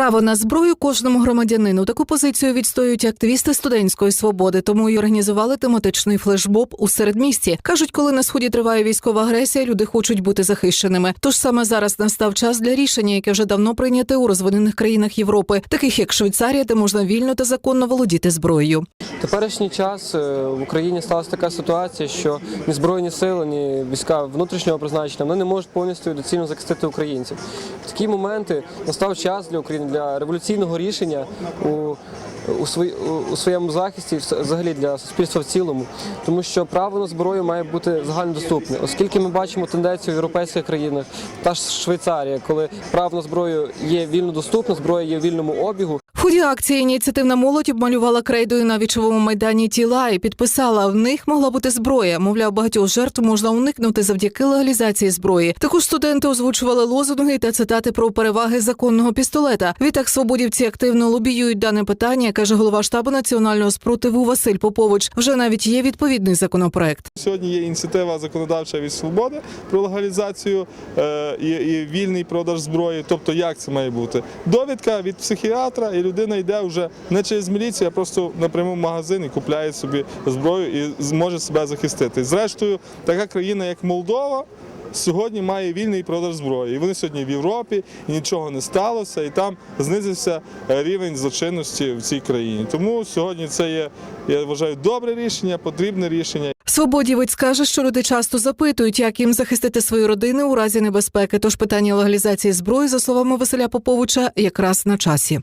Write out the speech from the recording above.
Право на зброю кожному громадянину. Таку позицію відстоюють активісти студентської свободи, тому й організували тематичний флешбоб у середмісті. кажуть, коли на сході триває військова агресія, люди хочуть бути захищеними. Тож саме зараз настав час для рішення, яке вже давно прийняте у розвинених країнах Європи, таких як Швейцарія, де можна вільно та законно володіти зброєю. Теперішній час е, в Україні сталася така ситуація, що ні збройні сили, ні війська внутрішнього призначення вони не можуть повністю доцільно захистити українців. В такі моменти настав час для України для революційного рішення у, у, свої, у, своєму захисті, взагалі для суспільства в цілому, тому що право на зброю має бути загальнодоступне, оскільки ми бачимо тенденцію в європейських країнах, та ж Швейцарія, коли право на зброю є вільно доступне, зброя є в вільному обігу. Ході акції ініціативна молодь обмалювала крейдою на вічовому майдані тіла і підписала в них могла бути зброя. Мовляв, багатьох жертв можна уникнути завдяки легалізації зброї. Також студенти озвучували лозунги та цитати про переваги законного пістолета. Відтак свободівці активно лобіюють дане питання, каже голова штабу національного спротиву Василь Попович. Вже навіть є відповідний законопроект. Сьогодні є ініціатива законодавча від свободи про легалізацію е, і вільний продаж зброї. Тобто, як це має бути? Довідка від психіатра, і людина йде вже не через міліцію, а просто напряму в магазин і купляє собі зброю і зможе себе захистити. Зрештою, така країна, як Молдова. Сьогодні має вільний продаж зброї. І вони сьогодні в Європі, і нічого не сталося, і там знизився е, рівень злочинності в цій країні. Тому сьогодні це є, я вважаю, добре рішення, потрібне рішення. Свободівець каже, що люди часто запитують, як їм захистити свої родини у разі небезпеки. Тож питання легалізації зброї, за словами Василя Поповича, якраз на часі.